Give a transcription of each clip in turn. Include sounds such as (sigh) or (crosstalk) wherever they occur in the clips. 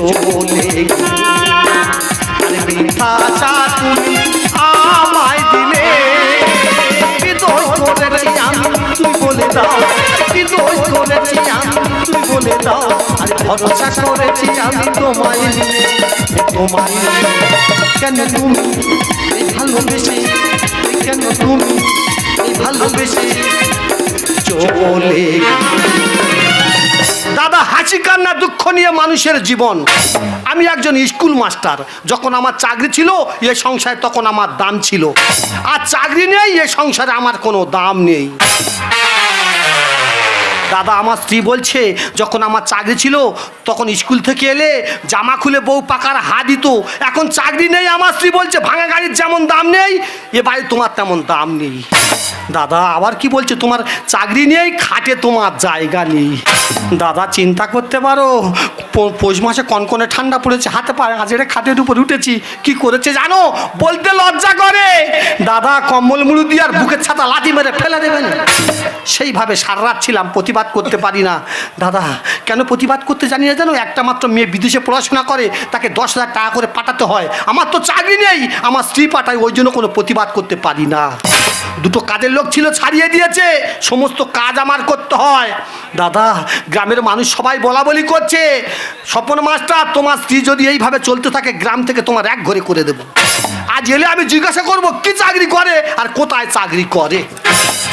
চলে আশা তুমি আমায় দিলে দোষ করেছি আমি তুই বলে দাও, কি দোষ করেছি আমি তুই বলে দাও, আরে ভরসা করেছি আমি তোমায় নিয়ে। তোমায় কেন দাদা হাসি কান্না দুঃখ নিয়ে মানুষের জীবন। আমি একজন স্কুল মাস্টার। যখন আমার চাকরি ছিল, এ সংসারে তখন আমার দাম ছিল। আর চাকরি নেই, এ সংসারে আমার কোনো দাম নেই। দাদা, আমার স্ত্রী বলছে, যখন আমার চাকরি ছিল, তখন স্কুল থেকে এলে জামা খুলে বউ পাকার হা দিত। এখন চাকরি নেই, আমার স্ত্রী বলছে, ভাঙা গাড়ির যেমন দাম নেই, এ বাড়ি তোমার তেমন দাম নেই। দাদা, আবার কি বলছে, তোমার চাকরি নেই, খাটে তোমার জায়গা নেই। দাদা চিন্তা করতে পারো পৌষ মাসে কনকনে ঠান্ডা পড়েছে, হাতে পায়ে আজেরে খাটের উপর উঠেছি, কি করেছে জানো? বলতে লজ্জা করে। দাদা কম্বল মুড়ু দিয়ে আর বুকের ছাতা লাঠি মেরে ফেলে দেবেন। সেইভাবে সারা ছিলাম, প্রতিবাদ করতে পারি না। দাদা, কেন প্রতিবাদ করতে জানি না জানো? একটা মাত্র মেয়ে বিদেশে পড়াশোনা করে, তাকে দশ হাজার টাকা করে পাঠাতে হয়। আমার তো চাকরি নেই, আমার স্ত্রী পাঠায়, ওই জন্য কোনো প্রতিবাদ করতে পারি না। দুটো কাজের লোক ছিল, ছাড়িয়ে দিয়েছে। সমস্ত কাজ আমার করতে হয়। দাদা, গ্রামের মানুষ সবাই বলা বলি করছে। স্বপন মাস্টার, তোমার স্ত্রী যদি এইভাবে চলতে থাকে, গ্রাম থেকে তোমার এক ঘরে করে দেবো। আজ এলে আমি জিজ্ঞাসা করব, কি চাকরি করে আর কোথায় চাকরি করে?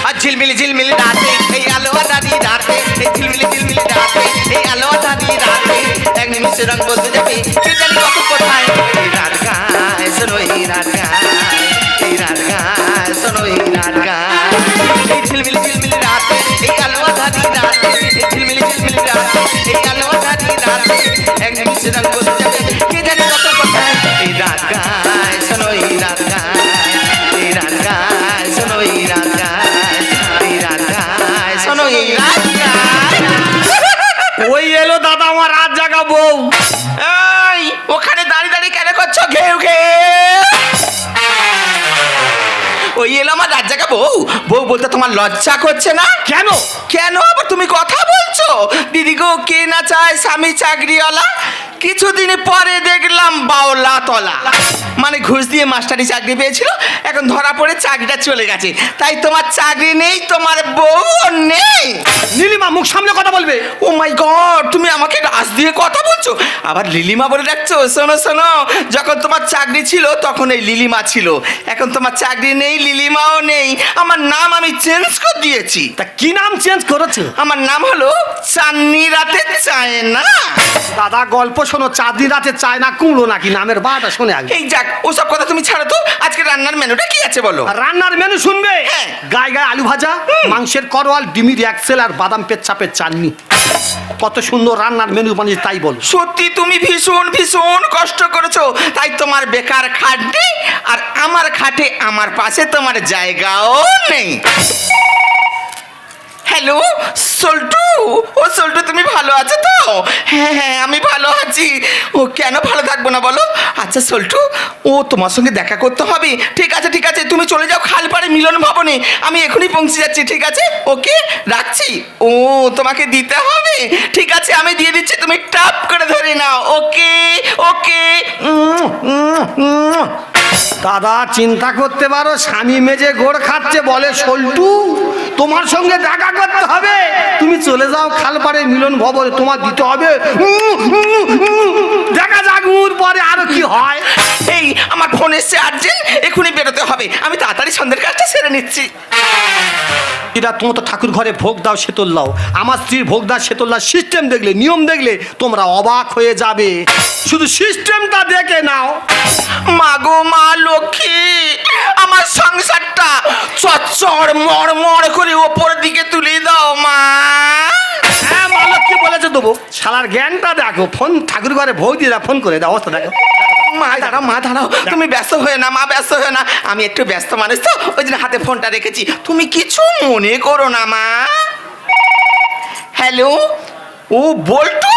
আর ঝিলমিলি ঝিলমিলি রাতে, এই আলো দাদি রাতে, এই ঝিলমিলি ঝিলমিলি রাতে, এই আলো দাদি রাতে, এক নিমিষে রং যাবে, কে জানি কত কোথায়। রাত গায় রাত গায় রাত গায় রাত গায় ঝিলমিলি শোনো এই রাত শোনো এই এলো দাদা আমার রাত জাগা বউ ওখানে দাঁড়িয়ে দাঁড়িয়ে কেন করছ? ঘেউ ঘেউ। ওই এলো আমার রাত জায়গা বউ। বউ বলতে তোমার লজ্জা করছে না? কেন? কেন? আবার তুমি কথা বলছো? দিদি গো কে না চায় স্বামী চাকরিওয়ালা? কিছুদিন পরে দেখলাম বাওলা তলা। মানে ঘুষ দিয়ে মাস্টারি চাকরি পেয়েছিল এখন ধরা পড়ে চাকরিটা চলে গেছে। তাই তোমার চাকরি নেই তোমার বউ নেই। নীলিমা মুখ সামনে কথা বলবে। ও মাই গড তুমি আমাকে রাস দিয়ে কথা বলছো? আবার লিলিমা বলে রাখছো শোনো শোনো যখন তোমার চাকরি ছিল তখন এই লিলিমা ছিল। এখন তোমার চাকরি নেই লিলিমাও নেই। আমার নাম আমি চেঞ্জ করে দিয়েছি। তা কি নাম চেঞ্জ করেছে? আমার নাম হলো চান্নি রাতে চায় না দাদা গল্প শোনো চাঁদনি রাতে চায় না কুমড়ো নাকি নামের বাটা শোনে আগে। এই যাক ওসব কথা তুমি ছাড়ো তো। আজকে রান্নার মেনুটা কি আছে বলো? রান্নার মেনু শুনবে? হ্যাঁ। গায়ে গায়ে আলু ভাজা মাংসের করওয়াল ডিমির একসেল আর বাদাম পেচ্ছাপের চাটনি কত সুন্দর রান্নার মেনু বানিয়েছে তাই বল। সত্যি তুমি ভীষণ ভীষণ কষ্ট করেছ। তাই তোমার বেকার খাট নেই আর আমার খাটে আমার পাশে তোমার জায়গাও নেই। হ্যালো, সল্টু? ও সল্টু, তুমি ভালো আছো তো? হ্যাঁ হ্যাঁ আমি ভালো আছি। ও কেন ভালো থাকব না বলো? আচ্ছা সল্টু, ও তোমার সঙ্গে দেখা করতে হবে। ঠিক আছে ঠিক আছে, তুমি চলে যাও খালপাড়ে মিলন ভবনে। আমি এখনই পৌঁছে যাচ্ছি, ঠিক আছে? ওকে, রাখছি? ও, তোমাকে দিতে হবে। ঠিক আছে, আমি দিয়ে দিচ্ছি, তুমি টাপ করে ধরে নাও। ওকে ওকে। দাদা চিন্তা করতে পারো স্বামী মেজে গোড় খাচ্ছে বলে সল্টু তোমার সঙ্গে দেখা করতে হবে। তুমি চলে যাও খালপাড়ে মিলন ভবনে তোমার দিতে হবে। দেখা যাক পরে আরও কি হয়। এই আমার ফোন এসছে আর্জেন্ট এখনই বেরোতে হবে। আমি তাড়াতাড়ি সন্ধ্যের কাজটা সেরে নিচ্ছি। এরা তোমার তো ঠাকুর ঘরে ভোগ দাও সেতল আমার স্ত্রীর ভোগ দাও সেতল সিস্টেম দেখলে নিয়ম দেখলে তোমরা অবাক হয়ে যাবে। শুধু সিস্টেমটা দেখে নাও। মাগো মা লক্ষ্মী আমার সংসারটা চচ্চড় মড় মড় করে ওপর দিকে তুলে দাও মা। হ্যাঁ মালক কি বলেছে দেবো। শালার জ্ঞানটা দেখো ফোন ঠাকুর ঘরে দাও, ফোন করে দাও অবস্থা দেখো। মা দাঁড়াও মা দাঁড়াও। তুমি ব্যস্ত হয়ে না মা ব্যস্ত হয়ে না। আমি একটু ব্যস্ত মানুষ তো ওই জন্য হাতে ফোনটা রেখেছি। তুমি কিছু মনে করো না মা। হ্যালো ও বল্টু!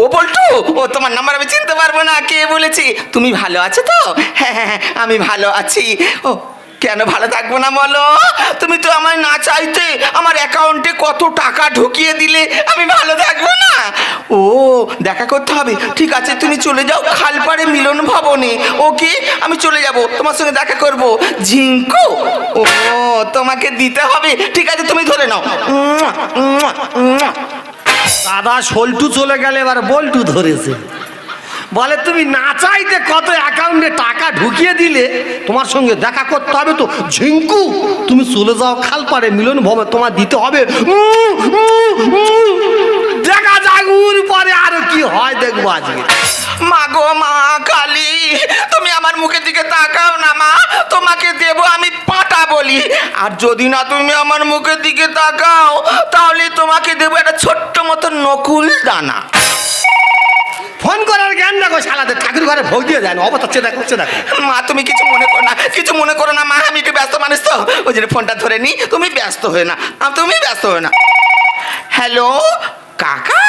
ও বল্টু! ও তোমার নাম্বার আমি চিনতে পারব না। কে বলেছি? তুমি ভালো আছো তো? হ্যাঁ হ্যাঁ হ্যাঁ, আমি ভালো আছি। ও কেন ভালো থাকব না বলো? তুমি তো আমায় না চাইতে আমার অ্যাকাউন্টে কত টাকা ঢুকিয়ে দিলে আমি ভালো থাকব না? ও দেখা করতে হবে। ঠিক আছে তুমি চলে যাও খালপাড়ে মিলন ভবনে। ওকে আমি চলে যাব। তোমার সঙ্গে দেখা করব। ঝিঙ্কু! ও তোমাকে দিতে হবে। ঠিক আছে তুমি ধরে নাও। দাদা সল্টু চলে গেলে এবার বল্টু ধরেছে। বলে, তুমি না চাইতে কত অ্যাকাউন্টে টাকা ঢুকিয়ে দিলে তোমার সঙ্গে দেখা করতে হবে তো। ঝিঙ্কু, তুমি চলে যাও খালপাড়ে, মিলন ভবন তোমার দিতে হবে। দেখা যাক পরে আরও কি হয় দেখব আজকে। মা গো, মা কালী, তুমি আমার মুখের দিকে তাকাও না, মা। তোমাকে দেব আমি পাটা বলি। আর যদি না তুমি আমার মুখের দিকে তাকাও, তাহলে তোমাকে দেবো একটা ছোট্ট মতো নকুল দানা। ফোন করার জ্ঞান দেখো সালাদের ঠাকুর ঘরে ভোগ দিয়ে দেয় অবস্থা হচ্ছে দেখো হচ্ছে দেখো। মা, তুমি কিছু মনে করো না, কিছু মনে করো না, মা, আমি একটু ব্যস্ত মানুষ তো। ওই জন্য ফোনটা ধরে নি, তুমি ব্যস্ত হয়ে না তুমি ব্যস্ত হয়ে না। হ্যালো কাকা!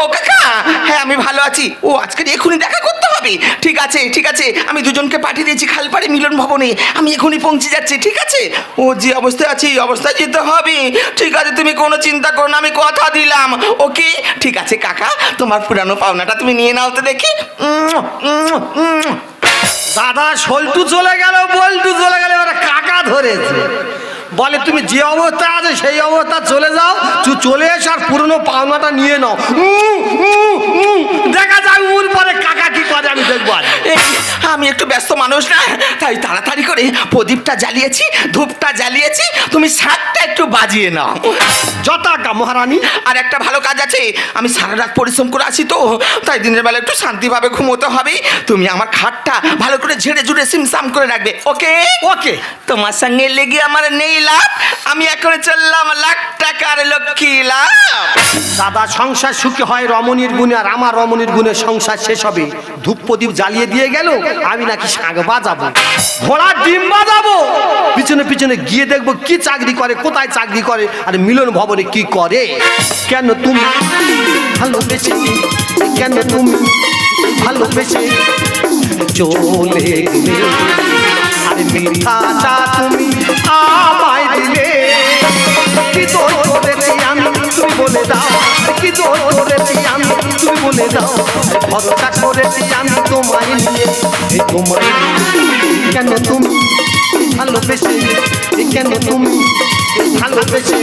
ও কাকা! হ্যাঁ আমি ভালো আছি। ও, আজকে এখনই দেখা করতে হবে। ঠিক আছে ঠিক আছে। আমি দুজনকে পাঠিয়ে দিয়েছি খালপাড়ি মিলন ভবনে। আমি এখনই পৌঁছে যাচ্ছি, ঠিক আছে? ও, যে অবস্থায় আছে, এই অবস্থায় যেতে হবে। ঠিক আছে, তুমি কোনো চিন্তা করো না, আমি কথা দিলাম, ওকে? ঠিক আছে, কাকা। তোমার পুরানো পাওনাটা তুমি নিয়ে নাও তো দেখি। দাদা সল্টু চলে গেল, বল্টু চলে গেল, এবার কাকা ধরেছে। বলে, তুমি যে অবস্থা আছে, সেই অবস্থা চলে যাও চলে এসে আর পুরনো পাওনাটা নিয়ে নাও। দেখা যায় উর পরে কাকা করে আমি দেখব আমি একটু ব্যস্ত মানুষ না? তাই তাড়াতাড়ি করে প্রদীপটা জ্বালিয়েছি ধূপটা জ্বালিয়েছি তুমি শাকটা একটু বাজিয়ে নাও। যথাকা মহারানী। আর একটা ভালো কাজ আছে আমি সারা রাত পরিশ্রম করে আসি তো তাই দিনের বেলা একটু শান্তিভাবে ঘুমোতে হবে। তুমি আমার খাটটা ভালো করে ঝেড়ে ঝুড়ে সিমসাম করে রাখবে ওকে? ওকে। তোমার সঙ্গে লেগে আমার নেই লাভ আমি এখন চললাম লাখ টাকার লক্ষ্মী লাভ। দাদা সংসার সুখী হয় রমণীর গুণে আর আমার রমণীর গুণে সংসার শেষ হবে। ধূপ প্রদীপ জ্বালিয়ে দিয়ে গেল, আমি নাকি শাক বাজাবো। ঘোড়ার ডিম বাজাবো। পিছনে পিছনে গিয়ে দেখব কি চাকরি করে, কোথায় চাকরি করে, আর মিলন ভবনে কি করে। কেন তুমি ভালোবেসে, কেন তুমি ভালোবেসে চলে তুমি আমায় দিলে, কি আমি তুমি বলে দাও, কি দোষ করেছি আমি? তুমি বলে দাও ভরসা করেছি আমি তোমায় নিয়ে। এই তোমায় কেন তুমি ভালোবেসে? কেন তুমি ভালোবেসে?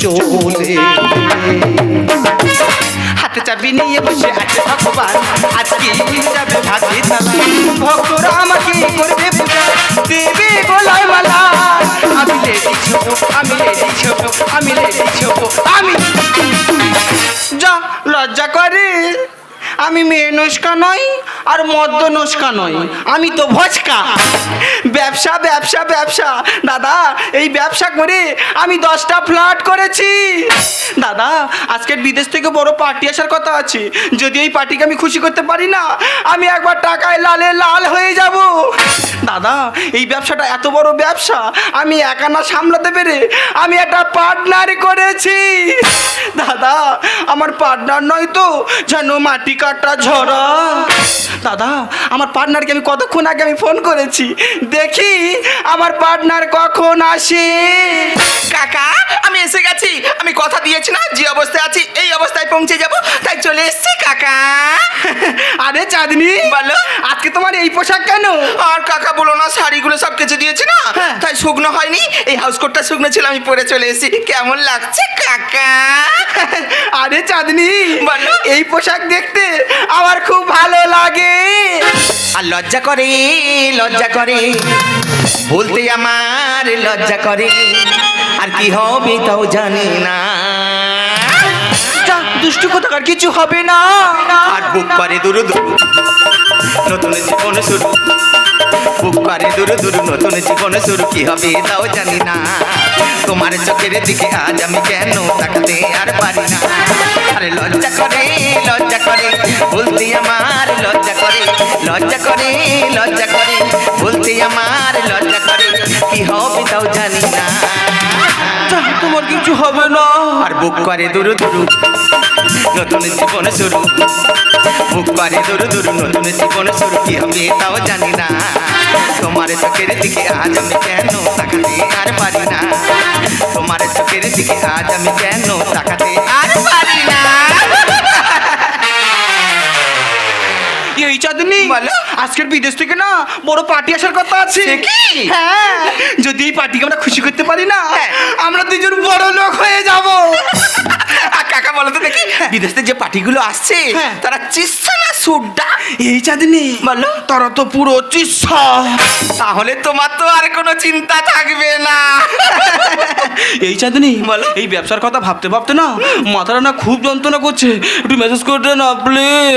চলে হাতে চাবি নিয়ে বসে আছে ভগবান। আজকে যাবে ভাসি ভক্তরা আমাকে করবে পূজা দেবে গোলায় মালা। আমি লেডি ছোট, আমি লেডি ছোট। আমি লেডি ছোট আমি যা লজ্জা করে আমি মেয়ে নস্কা নই আর মদ্য নস্কা নয় আমি তো ভচকা ব্যবসা ব্যবসা ব্যবসা। দাদা, এই ব্যবসা করে আমি দশটা ফ্ল্যাট করেছি। দাদা, আজকের বিদেশ থেকে বড় পার্টি আসার কথা আছে। যদি এই পার্টিকে আমি খুশি করতে পারি না, আমি একবার টাকায় লালে লাল হয়ে যাব। দাদা, এই ব্যবসাটা এত বড় ব্যবসা, আমি একা না সামলাতে পেরে আমি একটা পার্টনার করেছি। দাদা, আমার পার্টনার নয় তো, যেন মাটি কাটা ঝরা। দাদা আমার পার্টনারকে আমি কতক্ষণ আগে আমি ফোন করেছি? দেখি আমার পার্টনার কখন আসে। কাকা আমি এসে গেছি। আমি কথা দিয়েছি না যে অবস্থায় আছি এই অবস্থায় পৌঁছে যাব। তাই চলে এসেছি কাকা। আরে চাঁদনি বলো। আজকে তোমার এই পোশাক কেন? আর কাকা বলো না শাড়িগুলো সব কিছু দিয়েছি না? হ্যাঁ। তাই শুকনো হয়নি। এই হাউস কোটটা শুকনো ছিল আমি পরে চলে এসেছি। কেমন লাগছে কাকা? আরে চাঁদনি বলো। এই পোশাক দেখতে আমার খুব ভালো লাগে। আর লজ্জা করে লজ্জা করে। বলতে আমার লজ্জা করে। আর কি হবে তাও জানি না। দুষ্টু কোথাকার, কিছু হবে না। আর বুক করে দুরু দুরু, নতুন জীবন শুরু। বুক করে দূর দূর, নতুন জীবন শুরু। কি হবে তাও জানি না। তোমার চোখের দিকে আজ আমি কেন তাকাতে আর পারি না। আরে লজ্জা করে লজ্জা করে। বলতে আমার লজ্জা করে লজ্জা করে লজ্জা করে বলতে আমার লজ্জা করে কি হবে তাও জানি না। তোমার কিছু হবে না। আর বুক করে দুরু দুরু নতুন জীবন শুরু। বুক করে দুরু দুরু নতুন জীবন শুরু কি হবে তাও জানি না। তোমার চোখের দিকে আজ আমি কেন তাকাতে আর পারি না। তোমার চোখের দিকে আজ আমি কেন আজকের বিদেশ থেকে না বড় পার্টি আসার কথা আছে কি? হ্যাঁ যদি এই পার্টিকে আমরা খুশি করতে পারি না হ্যাঁ। আমরা দুজন বড় লোক হয়ে যাব আর কাকা বলো তো দেখি বিদেশ থেকে যে পার্টিগুলো আসছে হ্যাঁ। তারা চিস্তা না সুড্ডা এই চাঁদনি বলো। তারা তো পুরো চিৎসা। তাহলে তোমার তো আর কোনো চিন্তা থাকবে না। এই চাঁদনি বলো। এই ব্যবসার কথা ভাবতে ভাবতে না মাথাটা না খুব যন্ত্রণা করছে। একটু মেসেজ করে না প্লিজ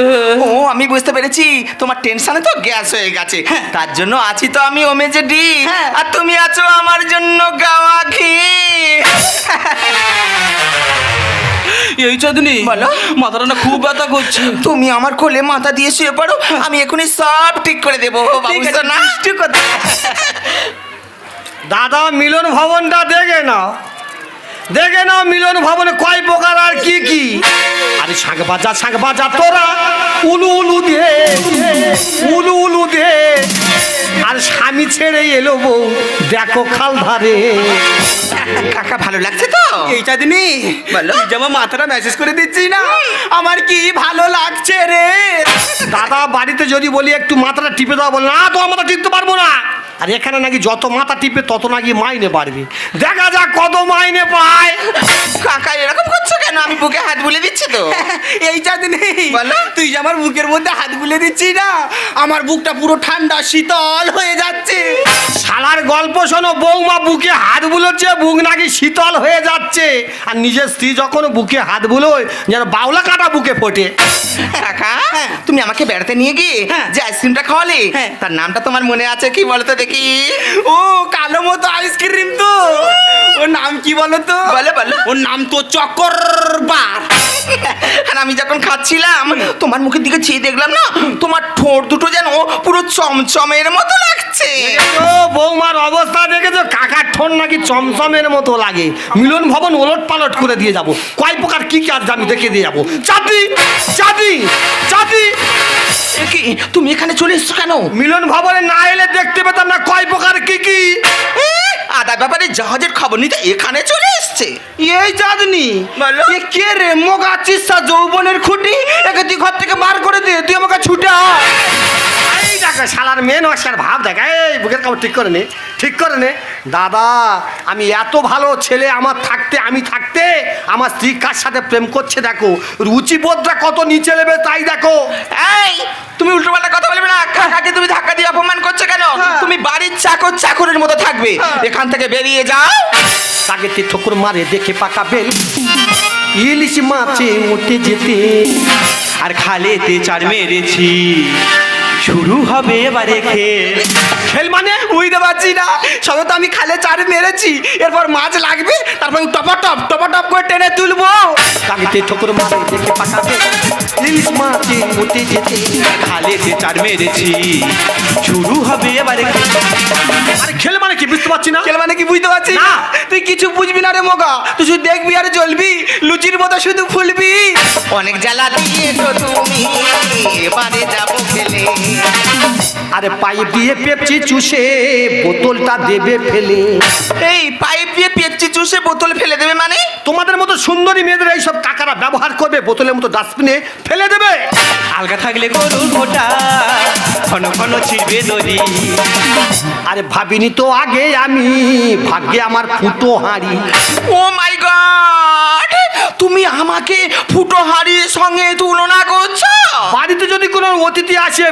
ও আমি বুঝতে পেরেছি। তোমার টেনশনে তো গ্যাস হয়ে গেছে। তার জন্য আছি তো আমি ওমেজে ডি। হ্যাঁ। আর তুমি আছো আমার জন্য গাওয়া ঘি। এই চাঁদনি বলো। মাথাটা না খুব ব্যথা করছে। তুমি আমার কোলে মাথা দিয়ে শুয়ে পড়ো আমি এখনই সব ঠিক করে দেবো না দাদা মিলন ভবনটা দেখে নাও। দেখে নাও মিলন ভবনে কয় প্রকার আর কি কি। আরে শাঁখ বাজা শাঁখ বাজা তোরা। উলু উলু দে উলু উলু দে। আর স্বামী ছেড়ে এলো বউ দেখো খাল ধারে। কাকা ভালো লাগছে তো? এই চাঁদনি বলো। যেমন মাথাটা মেসেজ করে দিচ্ছি না আমার কি ভালো লাগছে রে? দাদা বাড়িতে যদি বলি একটু মাথাটা টিপে দাও বল না তো আমরা টিপতে পারব না। আর এখানে নাকি যত মাথা টিপে তত নাকি মাইনে বাড়বে। দেখা যাক কত মাইনে পায়। কাকা এরকম কেন আমি বুকে হাত বুলে দিচ্ছি তো? (laughs) এই চাঁদনি বলো। তুই যে আমার বুকের মধ্যে হাত বুলে দিচ্ছি না আমার বুকটা পুরো ঠান্ডা শীতল হয়ে যাচ্ছে। শালার গল্প শোনো বৌমা বুকে হাত বুলোচ্ছে বুক নাকি শীতল হয়ে যাচ্ছে। আর নিজের স্ত্রী যখন বুকে হাত বুলোয় যেন বাউলা কাটা বুকে ফোটে। কাকা তুমি আমাকে বেড়াতে নিয়ে গিয়ে হ্যাঁ। যে আইসক্রিমটা খাওয়ালে হ্যাঁ। তার নামটা তোমার মনে আছে কি বলতো দেখি? ও কালো মতো আইসক্রিম তো। ওর নাম কি বলো তো? বলো, বলো। ওর নাম তো চক্কর বার (laughs) আর আমি যখন খাচ্ছিলাম তোমার মুখের দিকে চেয়ে দেখলাম না তোমার ঠোঁট দুটো যেন পুরো চমচমের মতো লাগছে। ও বৌমার অবস্থা দেখে তো কাকার ঠোন নাকি চমচমের মতো লাগে। মিলন ভবন ওলট পালট করে দিয়ে যাব। কয় প্রকার কি কাজ আমি দেখে দিয়ে যাব। চাঁদি চাঁদি চাঁদি। কি তুমি এখানে চলে এসছো কেন? মিলন ভবনে না এলে দেখতে পেতাম না কয় প্রকার কি কি। এ, আদা ব্যাপারে জাহাজের খবর নিতে এখানে চলে এসছে। এই চাঁদনি বলো। এ কে রে? মোগা চিসা যৌবনের খুঁটি একে তুই ঘর থেকে বার করে দে তুই আমাকে ছুটে। দেখো শালার মেন নকশার ভাব দেখ। এই বুকের কাপড় ঠিক করে নে ঠিক করে নে। দাদা আমি এত ভালো ছেলে আমার থাকতে আমি থাকতে আমার স্ত্রী কার সাথে প্রেম করছে দেখো? রুচিবোধটা কত নিচে নেবে তাই দেখো। এই তুমি উল্টো পাল্টা কথা বলবে না। কাকাকে তুমি ধাক্কা দিয়ে অপমান করছ কেন? হ্যাঁ। তুমি বাড়ির চাকর চাকরের মতো থাকবে। এখান থেকে বেরিয়ে যাও। তাকে তে ঠোকর মারে দেখে পাকা বেল ইলিশ মাছে উঠে যেতে। আর খালেতে চার মেরেছি। শুরু হবে এবারে খেল। খেল মানে? বুঝতে পারছি না সবে তো আমি খালে চার মেরেছি। এরপর মাছ লাগবে তারপর টপা টপ টপা টপ করে টেনে তুলবো। তাকে তে ঠোকর মারে দেখে পাকা ইলিশ মাছে উঠে যেতে খালেতে চার মেরেছি। শুরু হবে এবারে খেল। আরে খেল মানে কি? বুঝতে পারছি না। খেল মানে কি বুঝতে পারছিস না। না। তুই কিছু বুঝবি না রে মগা। তুই শুধু দেখবি আর জ্বলবি। লুচির মতো শুধু ফুলবি। অনেক জ্বালা দিয়েছ তুমি এবারে যাব খেলে। আরে পাইপ দিয়ে পেপচি চুষে বোতলটা দেবে ফেলে। এই পাইপ দিয়ে পেপচি চুষে বোতল ফেলে দেবে মানে? তোমাদের মতো সুন্দরী মেয়েদের এইসব কাকারা ব্যবহার করবে বোতলের মতো ডাস্টবিনে ফেলে দেবে। আলগা থাকলে গরুর ঘোটা ঘন ঘন ছিড়বে দড়ি। আরে ভাবিনি তো আগে আমি ভাগ্যে আমার ফুটো হাঁড়ি। ও মাই গড তুমি আমাকে ফুটো হাড়ির সঙ্গে তুলনা করছ? বাড়িতে যদি কোনো অতিথি আসে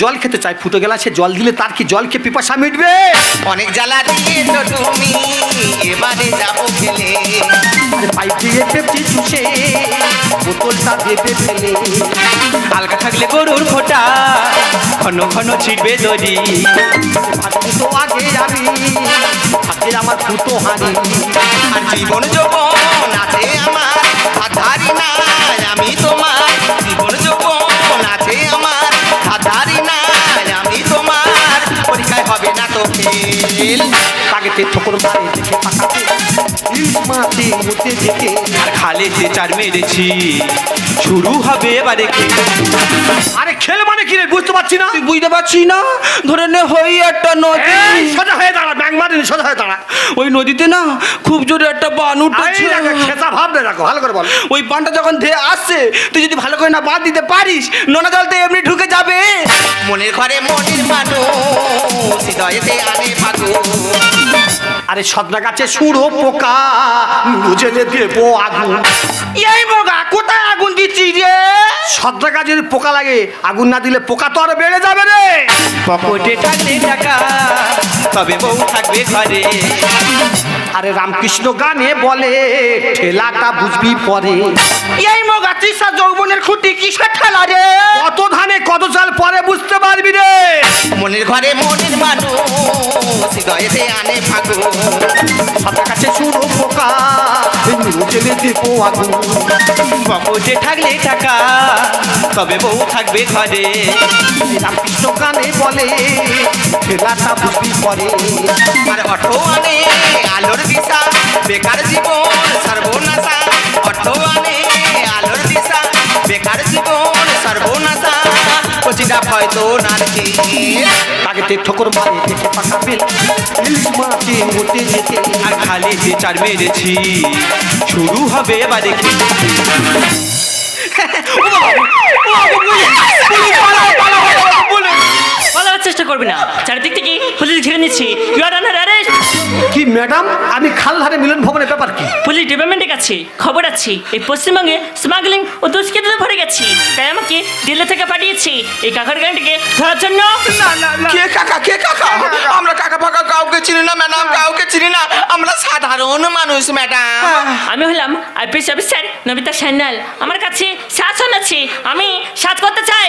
জল খেতে চায় ফুটো গেলাসে জল দিলে তার কি জল খেয়ে পিপাসা মিটবে? অনেক জ্বালা দিয়ে তো তুমি এবারে যাব খেলে আরে পাইপ দিয়ে পেপটি চুষে বোতলটা দেবে ফেলে। হালকা থাকলে গরুর খোটা ঘন ঘন ছিটবে দড়ি তো আগে আমি থাকে আমার ফুটো হাঁড়ি। আর জীবন যৌবন ফেল তাগেতে ঠোকর মারে দেখে পাকাতে। মাতে মুতে যেতে আর খালে যে চার মেরেছি। শুরু হবে এবারে। আরে খেল মানে কি রে বুঝতে পারছি না। তুই বুঝতে পারছি না? ধরে নে হই একটা নদী। সোজা হয়ে দাঁড়া ব্যাং মারিনি সোজা হয়ে দাঁড়া। ওই নদীতে না খুব জোরে একটা বান উঠেছে। দেখো, খেতা ভাববে দেখো ভালো করে বল। ওই বানটা যখন ধেয়ে আসছে তুই যদি ভালো করে না বাদ দিতে পারিস নোনা জলতে এমনি ঢুকে যাবে। মনের ঘরে মনের মানুষ হৃদয়েতে আনে ফাগুন আরে সদনা গাছে সুড়ো পোকা বুঝে দেবো আগুন। এই বগা কোথায় আগুন দিচ্ছি? রে সদনা গাছে যদি পোকা লাগে আগুন না দিলে পোকা তো আরও বেড়ে যাবে রে। পকেটে থাকলে টাকা তবে বউ থাকবে ঘরে। আরে রামকৃষ্ণ গানে বলে ঠেলাটা বুঝবি পরে। এই মগা তৃষা যৌবনের খুঁটি কিসের ঠেলা রে? কত ধানে কত চাল পরে বুঝতে পারবি রে। মনের ঘরে মনের মানুষ হৃদয়েতে আনে ফাগুন সদনা গাছে সুড়ো পোকা। বুঝে দেবো আগুন পকেটে থাকলে টাকা, তবে বউ থাকবে ঘরে। রামকৃষ্ণ গানে বলে ঠেলাটা বুঝবি পরে। আর অটো আনে, আলোর দিশা, বেকার জীবন সর্বনাশা। অটো আনে, আলোর দিশা, বেকার জীবন সর্বনাশা। নারকেল তাকে ঠোকর মারে পাকা ইলিশ মাছে মোটে যেতে আর খালি যে চার মেরেছি। শুরু হবে এবারে পালাবার চেষ্টা করবি না। চারিদিক থেকে পুলিশ ঘিরে নিচ্ছি। ইউ আর অ্যারেস্ট কি ম্যাডাম? আমি খালধারে মিলন ভবনের ব্যাপার কি? পুলিশ ডিপার্টমেন্টে কাছে খবর আছে। এই পশ্চিমবঙ্গে স্মাগলিং ও দুষ্কৃতীতে ভরে গেছি। তাই আমাকে দিল্লি থেকে পাঠিয়েছি এই কাকার গানটিকে ধরার জন্য। কে কাকা কে কাকা? আমরা কাকা ফাকা কাউকে চিনি না ম্যাডাম কাউকে চিনি না। আমরা সাধারণ মানুষ ম্যাডাম। আমি হলাম আইপিএস অফিসার নবিতা সান্যাল আমার কাছে শাসন আছে আমি সাজ করতে চাই।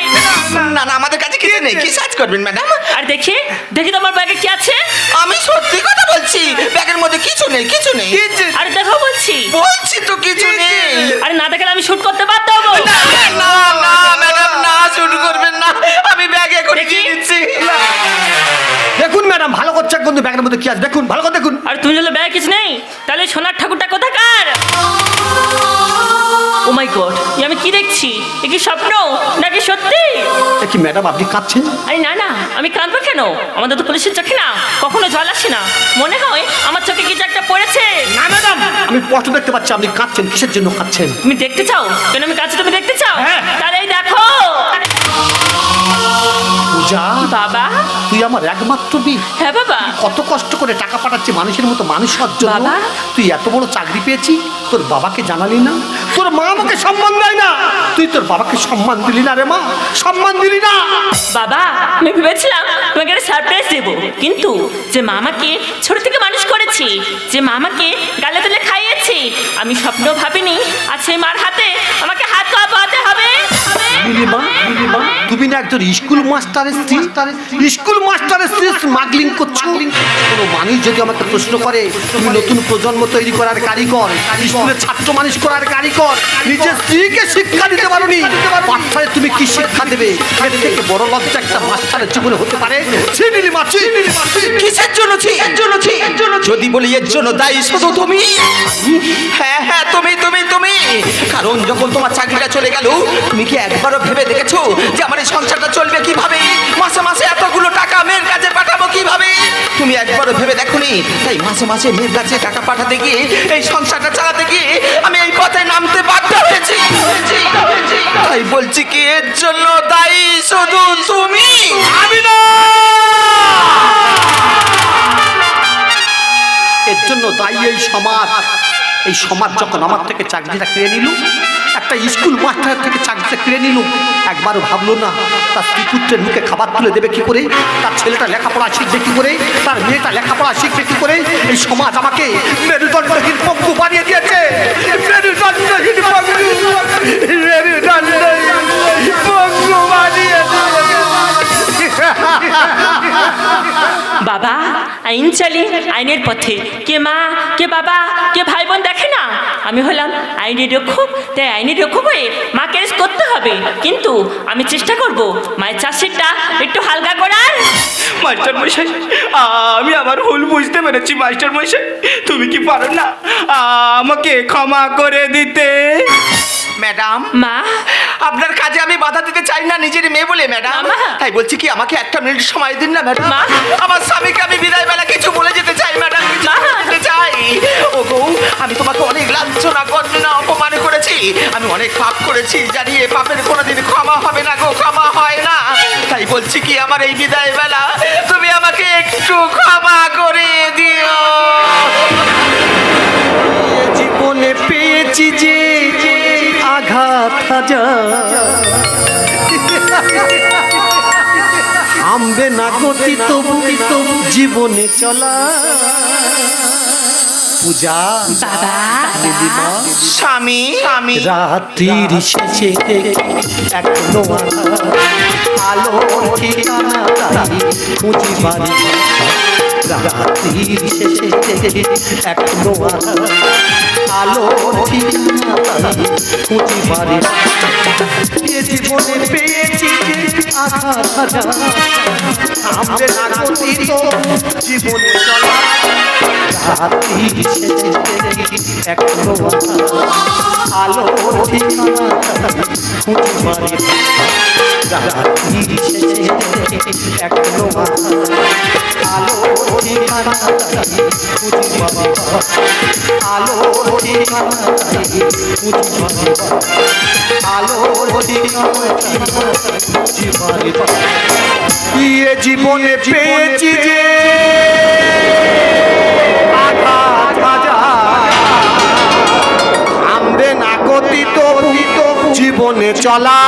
না না। আমাদের কাছে কিছু নেই। কি? সার্চ করবেন ম্যাডাম? আর দেখি দেখি তোমার ব্যাগে কি আছে? আমি সত্যি কথা বলছি? ব্যাগের মধ্যে কিছু নেই কিছু নেই। আরে দেখো বলছি। বলছি তো কিছু নেই। আরে না দেখলে আমি শুট করতে বাধ্য হব। না না ম্যাডাম না শুট করবেন না। আমি ব্যাগে করে দিয়ে দিচ্ছি দেখুন ম্যাডাম ভালো করছে কিন্তু ব্যাগের মধ্যে কি আছে? দেখুন ভালো করে দেখুন। আর তুমি যদি ব্যাগ কিছু নেই তাহলে সোনার ঠাকুরটা কোথাকার? ও মাই গড কি দেখছি? এ কি স্বপ্ন? নাকি সত্যি? কি ম্যাডাম আপনি কাঁদছেন? আরে না না আমি কাঁদবো কেন? আমাদের তো পুলিশের চোখে না কখনো জল আসে না। মনে হয় আমার চোখে কিছু একটা পড়েছে। না ম্যাডাম আমি স্পষ্ট দেখতে পাচ্ছি আপনি কাঁদছেন কিসের জন্য কাঁদছেন? তুমি দেখতে চাও? কেন আমি কাছে তুমি দেখতে চাও? হ্যাঁ। তাহলে এই দেখো। পূজা? বাবা আমার একমাত্র বি হ্যাঁ বাবা। কত কষ্ট করে টাকা পাঠাচ্ছে মানুষের মতো মানুষ হওয়ার জন্য। বাবা। তুই এত বড় চাকরি পেয়েছি তোর বাবাকে জানালি না? তোর মা আমাকে সম্মান দেয় না। তুই তোর বাবাকে সম্মান দিলি না রে মা। সম্মান দিলি না। বাবা আমি ভেবেছিলাম তোমাকে একটা সারপ্রাইজ দেবো। কিন্তু যে মামাকে ছোট থেকে মানুষ করেছি যে মামাকে গালে তুলে খাইয়েছি আমি স্বপ্ন ভাবিনি আর সেই মার হাতে আমাকে হাত পা পাতে হবে হবে। তুমি না একজন স্কুল মাস্টারের স্ত্রী? স্কুল মাস্টারের স্ত্রী স্মাগলিং করছ? কোনো মানুষ যদি আমাকে প্রশ্ন করে তুমি নতুন প্রজন্ম তৈরি করার কারিগর স্কুলের ছাত্র মানুষ করার কারিগর নিজের স্ত্রীকে শিক্ষা দিতে তুমি কি শিক্ষা দেবে? এর থেকে বড় লজ্জা একটা মাস্টারের জীবনে হতে পারে? কিসের জন্য ছি? এর জন্য যদি বলি এর জন্য দায়ী শুধু তুমি? হ্যাঁ হ্যাঁ তুমি তুমি তুমি। কারণ যখন তোমার চাকরিটা চলে গেল তুমি কি একবারও ভেবে দেখেছ যে আমার এই সংসারটা চলবে কীভাবে? মাসে মাসে এতগুলো টাকা মেয়ের কাছে পাঠাবো কীভাবে? তুমি একবারও ভেবে দেখোনি? তাই মাসে মাসে মেয়ের কাছে টাকা পাঠাতে গিয়ে এই সংসারটা চালাতে গিয়ে আমি এই পথে নামতে বাধ্য হয়েছি। তাই বলছি কি এর জন্য দায়ী শুধু তুমি। আমি না! এর জন্য দায়ী এই সমাজ। এই সমাজ যখন আমার থেকে চাকরিটা কেড়ে নিল একটা স্কুল মাস্টার থেকে চাকরিটা কিনে নিল। একবারও ভাবলো না, তার স্ত্রী মুখে খাবার তুলে দেবে কি করে? তার ছেলেটা লেখাপড়া শিখবে কি করে? তার মেয়েটা লেখাপড়া শিখবে কি করে? এই সমাজ আমাকে মেরুদণ্ডহীন পঙ্গু বানিয়ে দিয়েছে। মেরুদণ্ডহীন বানিয়ে দিয়েছে। বাবা আইন চালি আইনের পথে। কে মা কে বাবা কে ভাই বোন দেখে না? আমি হলাম আইনের রক্ষক তাই আইনের রক্ষক হয়ে মাকে রেস করতে হবে। কিন্তু আমি চেষ্টা করব মায়ের চাষিরটা একটু হালকা করার। মাস্টার মশাই আমি আমার ভুল বুঝতে পেরেছি মাস্টার মশাই। তুমি কি পারো না? আমাকে ক্ষমা করে দিতে। ম্যাডাম? মা আপনার কাজে আমি বাধা দিতে চাই না নিজের মেয়ে বলে ম্যাডাম। তাই বলছি কি আমাকে একটা মিনিট সময় দিন না ম্যাডাম। আমার স্বামীকে আমি বিদায় বেলা কিছু বলে যেতে চাই ম্যাডাম কিছু যেতে চাই। ও গো আমি তোমাকে অনেক লাঞ্ছনা গঞ্জনা অপমান করেছি। আমি অনেক পাপ করেছি জানি এ পাপের কোনোদিন ক্ষমা হবে না গো ক্ষমা হয় না। তাই বলছি কি আমার এই বিদায় বেলা তুমি আমাকে একটু ক্ষমা করে দিও। জীবনে পেয়েছি যে আঘাত হাজার থামবে না গতি তবু তবু জীবনে চলা। পূজা বাবা দিদিমা স্বামী স্বামী। রাত্রির শেষে এখনও আলো ঠিকানা তাই খুঁজি বাড়ি রাত্রির শেষে এখনও আলো বাড়ি। এ জীবনে পেয়েছি আঘাত আমাদের আগতি তো জীবনে চলা। রাত্রির শেষে আলো ঠিকানা খুঁজি মারি রাত্রির আলো আলো ইয়ে জীবনে পেয়েছি যে আঘাত হাজার। থামবে না গতি তবু তবু জীবনে চলা।